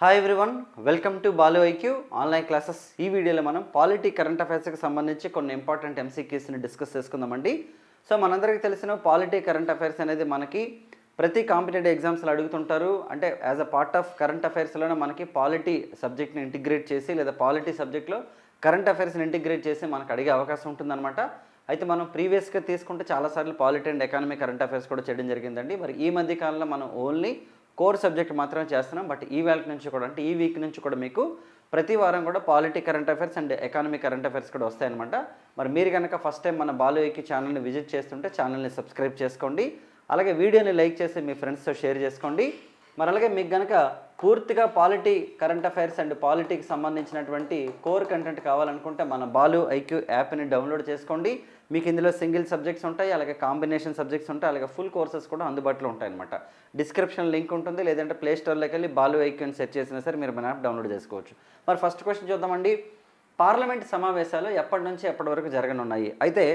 Hi everyone welcome to Balu IQ online classes ఈ వీడియోలో మనం పాలిటీ కరెంట్ అఫైర్స్కి సంబంధించి కొన్ని ఇంపార్టెంట్ ఎంసీక్యూస్ని డిస్కస్ చేసుకుందామండి. సో మనందరికీ తెలిసిన పాలిటీ కరెంట్ అఫైర్స్ అనేది మనకి ప్రతి కాంపిటేటివ్ ఎగ్జామ్స్లో అడుగుతుంటారు. అంటే as a part of current అఫైర్స్లోనే మనకి పాలిటీ సబ్జెక్ట్ని ఇంటిగ్రేట్ చేసి లేదా పాలిటీ సబ్జెక్ట్లో కరెంట్ అఫైర్స్ని ఇంటిగ్రేట్ చేసి మనకు అడిగే అవకాశం ఉంటుందన్నమాట. అయితే మనం ప్రీవియస్గా తీసుకుంటే చాలాసార్లు polity and economy current affairs కూడా చేయడం జరిగిందండి. మరి ఈ మధ్య కాలంలో మనం ఓన్లీ కోర్ సబ్జెక్ట్ మాత్రమే చేస్తున్నాం. బట్ ఈ వేళ నుంచి కూడా అంటే ఈ వీక్ నుంచి కూడా మీకు ప్రతి వారం కూడా polity current affairs and economy current affairs కూడా వస్తాయన్నమాట. మరి మీరు కనుక ఫస్ట్ టైం మన బాలు ఛానల్ని విజిట్ చేస్తుంటే ఛానల్ని సబ్స్క్రైబ్ చేసుకోండి. అలాగే వీడియోని లైక్ చేసి మీ ఫ్రెండ్స్తో షేర్ చేసుకోండి. మరి అలాగే మీకు కనుక పూర్తిగా పాలిటీ కరెంట్ అఫైర్స్ అండ్ పాలిటీకి సంబంధించినటువంటి కోర్ కంటెంట్ కావాలనుకుంటే మన బాలు ఐక్యూ యాప్ని డౌన్లోడ్ చేసుకోండి. మీకు ఇందులో సింగిల్ సబ్జెక్ట్స్ ఉంటాయి అలాగే కాంబినేషన్ సబ్జెక్ట్స్ ఉంటాయి అలాగే ఫుల్ కోర్సెస్ కూడా అందుబాటులో ఉంటాయి అనమాట డిస్క్రిప్షన్ లింక్ ఉంటుంది లేదంటే ప్లే స్టోర్లోకి వెళ్ళి బాలు ఐక్యూని సెర్చ్ చేసినా సరే మీరు మన యాప్ డౌన్లోడ్ చేసుకోవచ్చు. మరి ఫస్ట్ క్వశ్చన్ చూద్దామండి. పార్లమెంట్ సమావేశాలు ఎప్పటి నుంచి ఎప్పటి వరకు జరగనున్నాయి? అయితే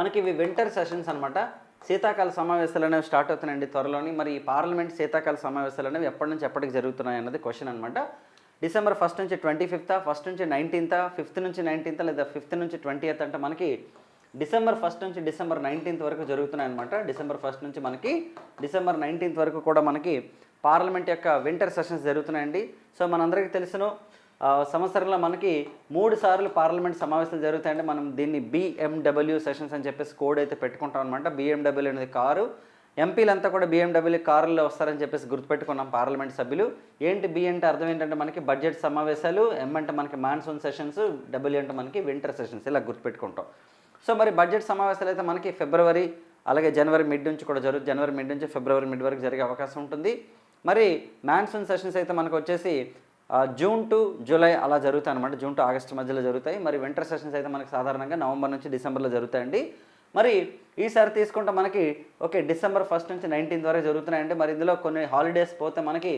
మనకి ఇవి వింటర్ సెషన్స్ అనమాట శీతాకాల సమావేశాలు అనేవి స్టార్ట్ అవుతున్నాయండి త్వరలోని. మరి ఈ పార్లమెంట్ శీతాకాల సమావేశాలు అనేవి ఎప్పటి నుంచి ఎప్పటికి జరుగుతున్నాయి అన్నది క్వశ్చన్ అనమాట డిసెంబర్ ఫస్ట్ నుంచి ట్వంటీ ఫిఫ్త్ ఫస్ట్ నుంచి నైన్టీన్త్ ఫిఫ్త్ నుంచి నైన్టీన్త్ లేదా ఫిఫ్త్ నుంచి ట్వంటీ అంటే మనకి డిసెంబర్ ఫస్ట్ నుంచి డిసెంబర్ నైన్టీన్త్ వరకు జరుగుతున్నాయి అనమాట డిసెంబర్ ఫస్ట్ నుంచి మనకి డిసెంబర్ నైన్టీన్త్ వరకు కూడా మనకి పార్లమెంట్ యొక్క వింటర్ సెషన్స్ జరుగుతున్నాయండి. సో మనందరికీ తెలుసును సంవత్సరంలో మనకి మూడు సార్లు పార్లమెంట్ సమావేశాలు జరుగుతాయంటే మనం దీన్ని బిఎండబ్ల్యూ సెషన్స్ అని చెప్పేసి కోడ్ అయితే పెట్టుకుంటాం అనమాట బిఎండబ్ల్యూ అనేది కారు. ఎంపీలంతా కూడా బిఎండబ్ల్యూ కారుల్లో వస్తారని చెప్పేసి గుర్తుపెట్టుకున్నాం పార్లమెంట్ సభ్యులు. ఏంటి బి అంటే అర్థం ఏంటంటే మనకి బడ్జెట్ సమావేశాలు ఎం అంటే మనకి మాన్సూన్ సెషన్స్ డబ్ల్యూ అంటే మనకి వింటర్ సెషన్స్ ఇలా గుర్తుపెట్టుకుంటాం. సో మరి బడ్జెట్ సమావేశాలు అయితే మనకి ఫిబ్రవరి అలాగే జనవరి మిడ్ నుంచి కూడా జరుగు జనవరి మిడ్ నుంచి ఫిబ్రవరి మిడ్ వరకు జరిగే అవకాశం ఉంటుంది. మరి మాన్సూన్ సెషన్స్ అయితే మనకు వచ్చేసి జూన్ టు జూలై అలా జరుగుతాయి అనమాట జూన్ టు ఆగస్ట్ మధ్యలో జరుగుతాయి. మరి వింటర్ సెషన్స్ అయితే మనకి సాధారణంగా నవంబర్ నుంచి డిసెంబర్లో జరుగుతాయండి. మరి ఈసారి తీసుకుంటే మనకి ఓకే డిసెంబర్ ఫస్ట్ నుంచి నైన్టీన్త్ వరకు జరుగుతున్నాయండి. మరి ఇందులో కొన్ని హాలిడేస్ పోతే మనకి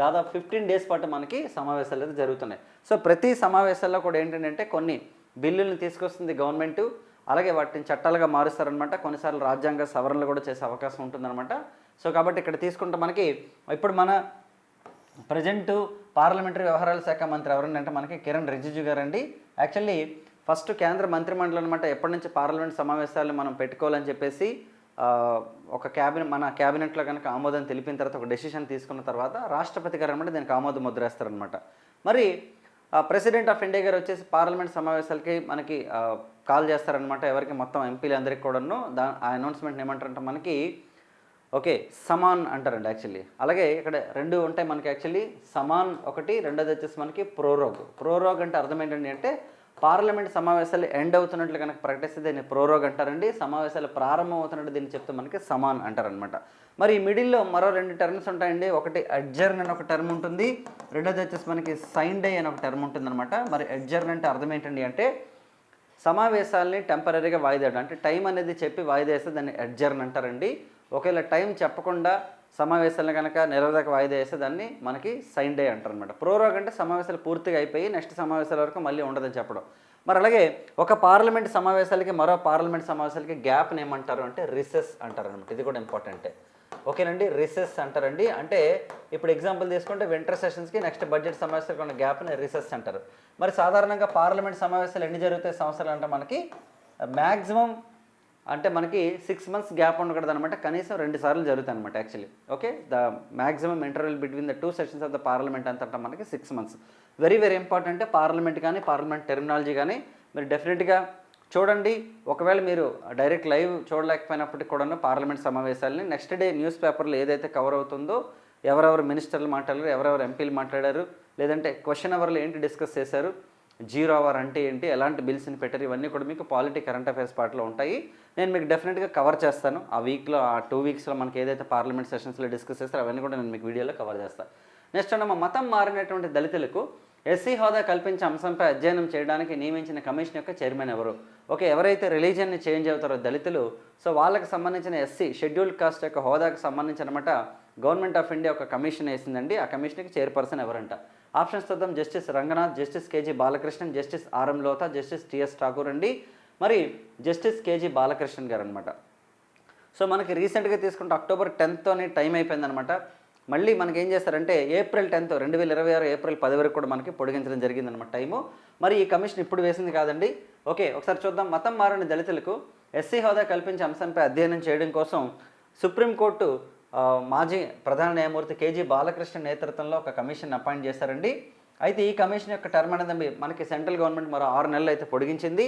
దాదాపు ఫిఫ్టీన్ డేస్ పాటు మనకి సమావేశాలు అయితే జరుగుతున్నాయి. సో ప్రతి సమావేశాల్లో కూడా ఏంటంటే కొన్ని బిల్లుల్ని తీసుకొస్తుంది గవర్నమెంట్ అలాగే వాటిని చట్టాలుగా మారుస్తారనమాట కొన్నిసార్లు రాజ్యాంగ సవరణలు కూడా చేసే అవకాశం ఉంటుందన్నమాట. సో కాబట్టి ఇక్కడ తీసుకుంటే మనకి ఇప్పుడు మన ప్రజెంట్ పార్లమెంటరీ వ్యవహారాల శాఖ మంత్రి ఎవరండి అంటే మనకి కిరణ్ రిజిజు గారండి. యాక్చువల్లీ ఫస్ట్ కేంద్ర మంత్రిమండలి అనమాట ఎప్పటి నుంచి పార్లమెంట్ సమావేశాలు మనం పెట్టుకోవాలని చెప్పేసి ఒక క్యాబినెట్ మన క్యాబినెట్లో కనుక ఆమోదం తెలిపిన తర్వాత ఒక డెసిషన్ తీసుకున్న తర్వాత రాష్ట్రపతి గారు అనమాట దీనికి ఆమోదం ముద్రేస్తారనమాట మరి ప్రెసిడెంట్ ఆఫ్ ఇండియా గారు వచ్చేసి పార్లమెంట్ సమావేశాలకి మనకి కాల్ చేస్తారనమాట ఎవరికి? మొత్తం ఎంపీలు అందరికి కూడాను. దా ఆ అనౌన్స్మెంట్ ఏమంటారంటే మనకి ఓకే సమాన్ అంటారండి యాక్చువల్లీ. అలాగే ఇక్కడ రెండు ఉంటాయి మనకి యాక్చువల్లీ. సమాన్ ఒకటి రెండోది వచ్చేసి మనకి ప్రోరోగ్. ప్రోరోగ్ అంటే అర్థం ఏంటండి అంటే పార్లమెంట్ సమావేశాలు ఎండ్ అవుతున్నట్లు కనుక ప్రకటిస్తే దీన్ని ప్రోరోగ్ అంటారండి. సమావేశాలు ప్రారంభం అవుతున్నట్టు దీన్ని చెప్తే మనకి సమాన్ అంటారనమాట మరి ఈ మిడిల్లో మరో రెండు టర్మ్స్ ఉంటాయండి. ఒకటి అడ్జర్న్ అని ఒక టర్మ్ ఉంటుంది. రెండోది వచ్చేసి మనకి సైన్ డే అని ఒక టర్మ్ ఉంటుందన్నమాట. మరి అడ్జర్న్ అంటే అర్థం ఏంటండి అంటే సమావేశాలని టెంపరీగా వాయిదేయడం. అంటే టైం అనేది చెప్పి వాయిదేస్తే దాన్ని అడ్జర్న్ అంటారండి. ఒకవేళ టైం చెప్పకుండా సమావేశాలను కనుక నిరోధక వాయిదా వేస్తే దాన్ని మనకి సైన్ డే అంటారు అనమాట ప్రోరోగ్ అంటే సమావేశాలు పూర్తిగా అయిపోయి నెక్స్ట్ సమావేశాల వరకు మళ్ళీ ఉండదని చెప్పడం. మరి అలాగే ఒక పార్లమెంట్ సమావేశాలకి మరో పార్లమెంట్ సమావేశాలకి గ్యాప్ని ఏమంటారు అంటే రిసెస్ అంటారు అనమాట ఇది కూడా ఇంపార్టెంటే. ఓకేనండి? రిసెస్ అంటారండి. అంటే ఇప్పుడు ఎగ్జాంపుల్ తీసుకుంటే వింటర్ సెషన్స్కి నెక్స్ట్ బడ్జెట్ సమావేశాలకు ఉన్న గ్యాప్ని రిసెస్ అంటారు. మరి సాధారణంగా పార్లమెంట్ సమావేశాలు ఎన్ని జరుగుతాయి సంవత్సరాలు అంటే మనకి మ్యాక్సిమం అంటే మనకి సిక్స్ మంత్స్ గ్యాప్ ఉండకూడదు అనమాట కనీసం రెండు సార్లు జరుగుతాయి అనమాట actually okay the maximum interval between the two sessions of the parliament అంతటా మనకి six months very very important parliament కానీ పార్లమెంట్ టెర్మినాలజీ కానీ మీరు డెఫినెట్గా చూడండి. ఒకవేళ మీరు డైరెక్ట్ లైవ్ చూడలేకపోయినప్పటికి కూడా పార్లమెంట్ సమావేశాలని నెక్స్ట్ డే న్యూస్ పేపర్లో ఏదైతే కవర్ అవుతుందో ఎవరెవరు మినిస్టర్లు మాట్లాడారు ఎవరెవరు ఎంపీలు మాట్లాడారు లేదంటే క్వశ్చన్ అవర్లో ఏంటి డిస్కస్ చేశారు జీరో అవర్ అంటే ఏంటి? ఎలాంటి బిల్స్ని పెట్టారు? ఇవన్నీ కూడా మీకు పాలిటీ కరెంట్ అఫైర్స్ పార్ట్లో ఉంటాయి. నేను మీకు డెఫినెట్గా కవర్ చేస్తాను. ఆ వీక్లో ఆ టూ వీక్స్లో మనకి ఏదైతే పార్లమెంట్ సెషన్స్లో డిస్కస్ చేస్తారో అవన్నీ కూడా నేను మీకు వీడియోలో కవర్ చేస్తాను నెక్స్ట్ మన మతం మారినటువంటి దళితులకు ఎస్సీ హోదా కల్పించే అంశంపై అధ్యయనం చేయడానికి నియమించిన కమిషన్ యొక్క చైర్మన్ ఎవరు? ఓకే ఎవరైతే రిలీజియన్ని చేంజ్ అవుతారో దళితులు సో వాళ్ళకి సంబంధించిన ఎస్సీ షెడ్యూల్డ్ కాస్ట్ యొక్క హోదాకు సంబంధించి అనమాట గవర్నమెంట్ ఆఫ్ ఇండియా ఒక కమిషన్ వేసిందండి. ఆ కమిషన్కి చైర్పర్సన్ ఎవరంట? ఆప్షన్స్ చూద్దాం. Justice Ranganath justice K G Balakrishnan justice R M Lodha justice T S Thakur అండి. మరి జస్టిస్ కేజీ బాలకృష్ణన్ గారు అనమాట సో మనకి రీసెంట్గా తీసుకుంటే అక్టోబర్ టెన్త్తోనే టైం అయిపోయిందనమాట మళ్ళీ మనకి ఏం చేస్తారంటే ఏప్రిల్ టెన్త్ రెండు వేల ఇరవై ఆరు ఏప్రిల్ పది వరకు కూడా మనకి పొడిగించడం జరిగిందనమాట టైము. మరి ఈ కమిషన్ ఇప్పుడు వేసింది కాదండి. ఓకే ఒకసారి చూద్దాం. మతం మారిన దళితులకు ఎస్సీ హోదా కల్పించే అంశంపై అధ్యయనం చేయడం కోసం సుప్రీంకోర్టు మాజీ ప్రధాన న్యాయమూర్తి కేజీ బాలకృష్ణ నేతృత్వంలో ఒక కమిషన్ అపాయింట్ చేశారండి. అయితే ఈ కమిషన్ యొక్క టర్మ్ అనేది మనకి సెంట్రల్ గవర్నమెంట్ మరో ఆరు నెలలు అయితే పొడిగించింది.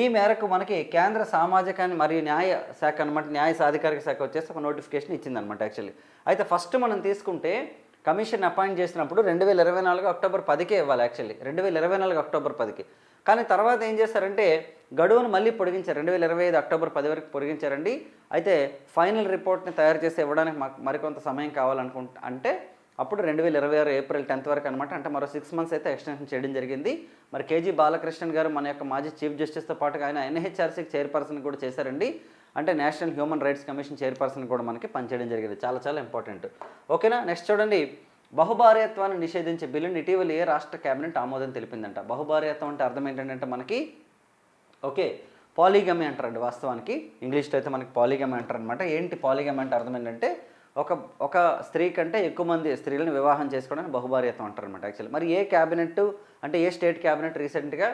ఈ మేరకు మనకి కేంద్ర సామాజిక మరియు న్యాయ శాఖ అనమాట న్యాయ సాధికారిక శాఖ వచ్చేసి ఒక నోటిఫికేషన్ ఇచ్చిందనమాట యాక్చువల్లీ. అయితే ఫస్ట్ మనం తీసుకుంటే కమిషన్ అపాయింట్ చేసినప్పుడు రెండు వేల ఇరవై నాలుగు అక్టోబర్ పదికే ఇవ్వాలి యాక్చువల్లీ. రెండు వేల ఇరవై నాలుగు అక్టోబర్ పదికి. కానీ తర్వాత ఏం చేశారంటే గడువును మళ్ళీ పొడిగించారు. రెండు వేల ఇరవై ఐదు అక్టోబర్ పది వరకు పొడిగించారండి. అయితే ఫైనల్ రిపోర్ట్ని తయారు చేసి ఇవ్వడానికి మాకు మరికొంత సమయం కావాలనుకుంట అంటే అప్పుడు రెండు వేల ఇరవై ఆరు ఏప్రిల్ టెన్త్ వరకు అనమాట అంటే మరో సిక్స్ మంత్స్ అయితే ఎక్స్టెన్షన్ చేయడం జరిగింది. మరి కేజీ బాలకృష్ణన్ గారు మన యొక్క మాజీ చీఫ్ జస్టిస్తో పాటుగా ఆయన ఎన్హెచ్ఆర్సీకి చైర్పర్సన్ కూడా చేశారండి. అంటే national human rights commission chairperson కూడా మనకి పనిచేయడం జరిగింది. చాలా చాలా ఇంపార్టెంట్. ఓకేనా? నెక్స్ట్ చూడండి. బహుభార్యత్వాన్ని నిషేధించే బిల్లుని ఇటీవల ఏ రాష్ట్ర కేబినెట్ ఆమోదం తెలిపిందంట. బహుభార్యత్వం అంటే అర్థం ఏంటంటే మనకి ఓకే పాలిగమి అంటారండి వాస్తవానికి. ఇంగ్లీష్లో అయితే మనకి పాలిగమి అంటారు అనమాట ఏంటి పాలిగమి అంటే అర్థం ఏంటంటే ఒక ఒక స్త్రీ కంటే ఎక్కువ మంది స్త్రీలను వివాహం చేసుకోవడానికి బహుభార్యత్వం అంటారు అనమాట యాక్చువల్లీ. మరి ఏ క్యాబినెట్ అంటే ఏ స్టేట్ క్యాబినెట్ రీసెంట్గా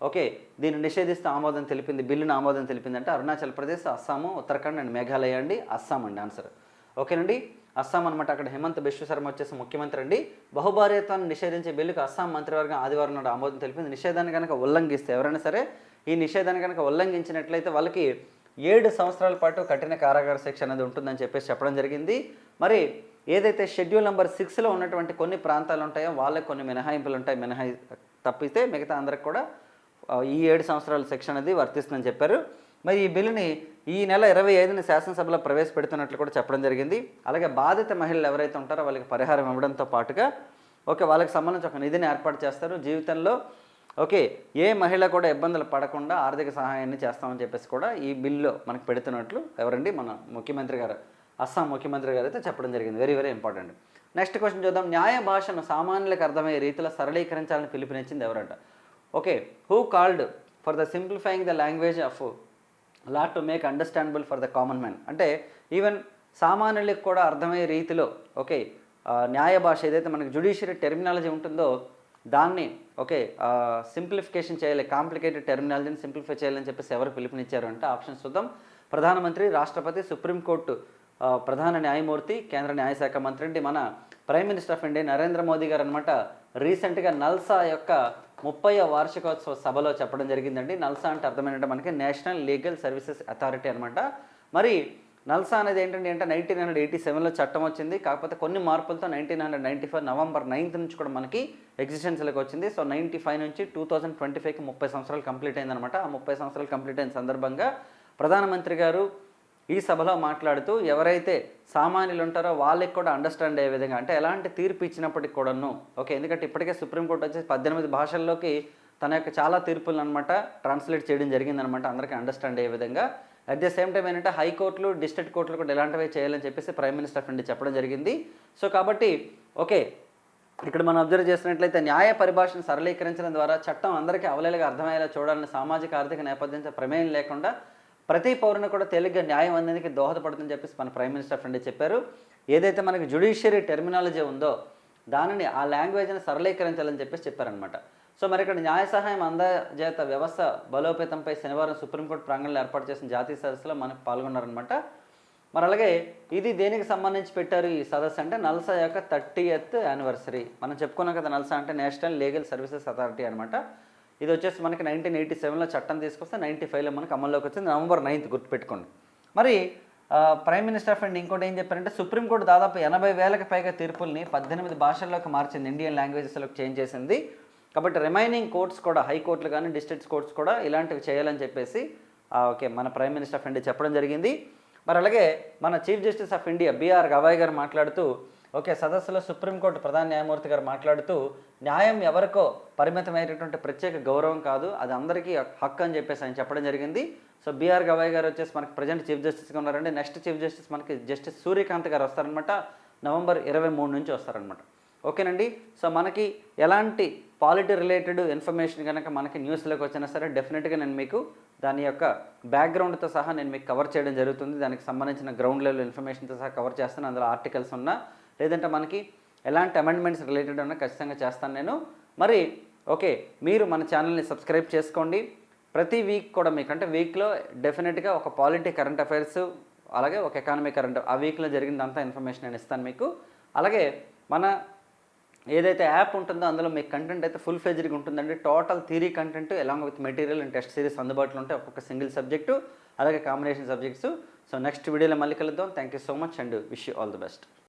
ఓకే దీన్ని నిషేధిస్తూ ఆమోదం తెలిపింది బిల్లును ఆమోదం తెలిపిందంటే అరుణాచల్ ప్రదేశ్ అస్సాము ఉత్తరాఖండ్ అండ్ మేఘాలయ అండి అస్సాం అండి ఆన్సర్. ఓకేనండి? అస్సాం అనమాట అక్కడ హేమంత్ బిశ్వ శర్మ వచ్చేసి ముఖ్యమంత్రి అండి. బహుభార్యత్వాన్ని నిషేధించే బిల్లుకు అస్సాం మంత్రివర్గం ఆదివారం నాడు ఆమోదం తెలిపింది. నిషేధాన్ని కనుక ఉల్లంఘిస్తే ఎవరైనా సరే ఈ నిషేధాన్ని కనుక ఉల్లంఘించినట్లయితే వాళ్ళకి ఏడు సంవత్సరాల పాటు కఠిన కారాగార శిక్ష అనేది ఉంటుందని చెప్పేసి చెప్పడం జరిగింది. మరి ఏదైతే షెడ్యూల్ నెంబర్ సిక్స్లో ఉన్నటువంటి కొన్ని ప్రాంతాలు ఉంటాయో వాళ్ళకి కొన్ని మినహాయింపులు ఉంటాయి. మినహాయి తప్పితే మిగతా అందరికి కూడా ఈ ఏడు సంవత్సరాల శిక్ష అనేది వర్తిస్తుందని చెప్పారు. మరి ఈ బిల్లుని ఈ నెల ఇరవై ఐదున శాసనసభలో ప్రవేశపెడుతున్నట్లు కూడా చెప్పడం జరిగింది. అలాగే బాధిత మహిళలు ఎవరైతే ఉంటారో వాళ్ళకి పరిహారం ఇవ్వడంతో పాటుగా ఓకే వాళ్ళకి సంబంధించి ఒక నిధిని ఏర్పాటు చేస్తారు. జీవితంలో ఓకే ఏ మహిళ కూడా ఇబ్బందులు పడకుండా ఆర్థిక సహాయాన్ని చేస్తామని చెప్పేసి కూడా ఈ బిల్లు మనకు పెడుతున్నట్లు ఎవరండి? మన ముఖ్యమంత్రి గారు అస్సాం ముఖ్యమంత్రి గారు అయితే చెప్పడం జరిగింది. Very very important. Next question చూద్దాం. న్యాయ భాషను సామాన్యులకు అర్థమయ్యే రీతిలో సరళీకరించాలని పిలుపునిచ్చింది ఎవరంట? Okay who called for the simplifying the language of law to make understandable for the common man అంటే ఈవెన్ సామాన్యులకు కూడా అర్థమయ్యే రీతిలో ఓకే న్యాయ భాష ఏదైతే మనకి జుడిషియరీ టెర్మినాలజీ ఉంటుందో దాన్ని ఓకే సింప్లిఫికేషన్ చేయాలి కాంప్లికేటెడ్ టెర్మినాలజీని సింప్లిఫై చేయాలని చెప్పేసి ఎవరు పిలుపునిచ్చారు అంటే ఆప్షన్స్ చూద్దాం. ప్రధానమంత్రి రాష్ట్రపతి సుప్రీంకోర్టు ప్రధాన న్యాయమూర్తి కేంద్ర న్యాయశాఖ మంత్రి అంటే మన prime minister of India Narendra Modi గారు అనమాట రీసెంట్గా నల్సా యొక్క ముప్పై వార్షికోత్సవ సభలో చెప్పడం జరిగిందండి. నల్సా అంటే అర్థమైనట్టు మనకి నేషనల్ లీగల్ సర్వీసెస్ అథారిటీ అనమాట మరి నల్సా అనేది ఏంటంటే అంటే నైన్టీన్ హండ్రెడ్ ఎయిటీ సెవెన్లో చట్టం వచ్చింది. కాకపోతే కొన్ని మార్పులతో nineteen hundred ninety five November ninth నుంచి కూడా మనకి ఎగ్జిస్టెన్స్లోకి వచ్చింది. సో నైంటీ ఫైవ్ నుంచి టూ థౌసండ్ ట్వంటీ ఫైవ్కి ముప్పై సంవత్సరాలు కంప్లీట్ అయిందనమాట ఆ ముప్పై సంవత్సరాలు కంప్లీట్ అయిన సందర్భంగా ప్రధానమంత్రి గారు ఈ సభలో మాట్లాడుతూ ఎవరైతే సామాన్యులు ఉంటారో వాళ్ళకి కూడా అండర్స్టాండ్ అయ్యే విధంగా అంటే ఎలాంటి తీర్పు ఇచ్చినప్పటికి కూడాను ఓకే ఎందుకంటే ఇప్పటికే సుప్రీంకోర్టు వచ్చేసి పద్దెనిమిది భాషల్లోకి తన యొక్క చాలా తీర్పులను అనమాట ట్రాన్స్లేట్ చేయడం జరిగిందనమాట అందరికీ అండర్స్టాండ్ అయ్యే విధంగా. అట్ ది సేమ్ టైం ఏంటంటే హైకోర్టులు డిస్ట్రిక్ట్ కోర్టులు కూడా ఇలాంటివే చేయాలని చెప్పేసి ప్రైమ్ మినిస్టర్ ఆఫ్ ఇండియా చెప్పడం జరిగింది. సో కాబట్టి ఓకే ఇక్కడ మనం అబ్జర్వ్ చేసినట్లయితే న్యాయ పరిభాషను సరళీకరించడం ద్వారా చట్టం అందరికీ అవలేలుగా అర్థమయ్యేలా చూడాలని సామాజిక ఆర్థిక నేపథ్యంతో ప్రమేయం లేకుండా ప్రతి పౌరుని కూడా తేలిగ్గా న్యాయం అందేందుకు దోహదపడుతుందని చెప్పేసి మన ప్రైమ్ మినిస్టర్ ఫ్రెండ్ చెప్పారు. ఏదైతే మనకి జుడిషియరీ టెర్మినాలజీ ఉందో దానిని ఆ లాంగ్వేజ్ని సరళీకరించాలని చెప్పేసి చెప్పారనమాట సో మరి ఇక్కడ న్యాయ సహాయం అందజేత వ్యవస్థ బలోపేతంపై శనివారం సుప్రీంకోర్టు ప్రాంగణంలో ఏర్పాటు చేసిన జాతీయ సదస్సులో మనకు పాల్గొన్నారనమాట మరి అలాగే ఇది దేనికి సంబంధించి పెట్టారు ఈ సదస్సు అంటే నల్సా యొక్క థర్టీ ఎత్ యానివర్సరీ మనం చెప్పుకున్నాం కదా నల్సా అంటే నేషనల్ లీగల్ సర్వీసెస్ అథారిటీ అనమాట ఇది వచ్చేసి మనకి నైన్టీన్ ఎయిటీ సెవెన్లో చట్టం తీసుకొస్తే నైంటీ ఫైవ్లో మనకి అమల్లోకి వచ్చింది. నవంబర్ నైన్త్ గుర్తుపెట్టుకోండి. మరి ప్రైమ్ మినిస్టర్ ఆఫ్ ఇండియా ఇంకోటి ఏం చెప్పారంటే సుప్రీంకోర్టు దాదాపు ఎనభై వేలకు పైగా తీర్పుల్ని పద్దెనిమిది భాషల్లోకి మార్చింది. ఇండియన్ లాంగ్వేజెస్లోకి చేంజ్ చేసింది. కాబట్టి రిమైనింగ్ కోర్ట్స్ కూడా హైకోర్టులు కానీ డిస్ట్రిక్ట్స్ కోర్ట్స్ కూడా ఇలాంటివి చేయాలని చెప్పేసి ఓకే మన ప్రైమ్ మినిస్టర్ ఆఫ్ ఇండియా చెప్పడం జరిగింది. మరి అలాగే మన chief justice of India B R Gavai గారు మాట్లాడుతూ ఓకే సదస్సులో సుప్రీంకోర్టు ప్రధాన న్యాయమూర్తి గారు మాట్లాడుతూ న్యాయం ఎవరికో పరిమితమైనటువంటి ప్రత్యేక గౌరవం కాదు అది అందరికీ హక్కు అని చెప్పేసి ఆయన చెప్పడం జరిగింది. సో బీఆర్ గవాయ్ గారు వచ్చేసి మనకి ప్రజెంట్ చీఫ్ జస్టిస్గా ఉన్నారండి. నెక్స్ట్ చీఫ్ జస్టిస్ మనకి జస్టిస్ సూర్యకాంత్ గారు వస్తారనమాట నవంబర్ ఇరవై మూడు నుంచి వస్తారనమాట ఓకేనండి? సో మనకి ఎలాంటి పాలిటీ రిలేటెడ్ ఇన్ఫర్మేషన్ కనుక మనకి న్యూస్లోకి వచ్చినా సరే డెఫినెట్గా నేను మీకు దాని యొక్క బ్యాక్గ్రౌండ్తో సహా నేను మీకు కవర్ చేయడం జరుగుతుంది. దానికి సంబంధించిన గ్రౌండ్ లెవెల్ ఇన్ఫర్మేషన్తో సహా కవర్ చేస్తాను. అందులో ఆర్టికల్స్ ఉన్నా లేదంటే మనకి ఎలాంటి అమెండ్మెంట్స్ రిలేటెడ్ ఉన్నా ఖచ్చితంగా చేస్తాను నేను. మరి ఓకే మీరు మన ఛానల్ని సబ్స్క్రైబ్ చేసుకోండి. ప్రతి వీక్ కూడా మీకు అంటే వీక్లో డెఫినెట్గా ఒక పాలిటీ కరెంట్ అఫైర్స్ అలాగే ఒక ఎకానమీ కరెంట్ ఆ వీక్లో జరిగిందంతా ఇన్ఫర్మేషన్ నేను ఇస్తాను మీకు. అలాగే మన ఏదైతే యాప్ ఉంటుందో అందులో మీకు కంటెంట్ అయితే ఫుల్ ఫ్లెజ్డ్గా ఉంటుందండి. Total theory content along with material and test series అందుబాటులో ఉంటాయి ఒక్కొక్క సింగిల్ సబ్జెక్టు అలాగే కాంబినేషన్ సబ్జెక్ట్స్ సో నెక్స్ట్ వీడియోలో మళ్ళీ కలుద్దాం. Thank you so much and wish you all the best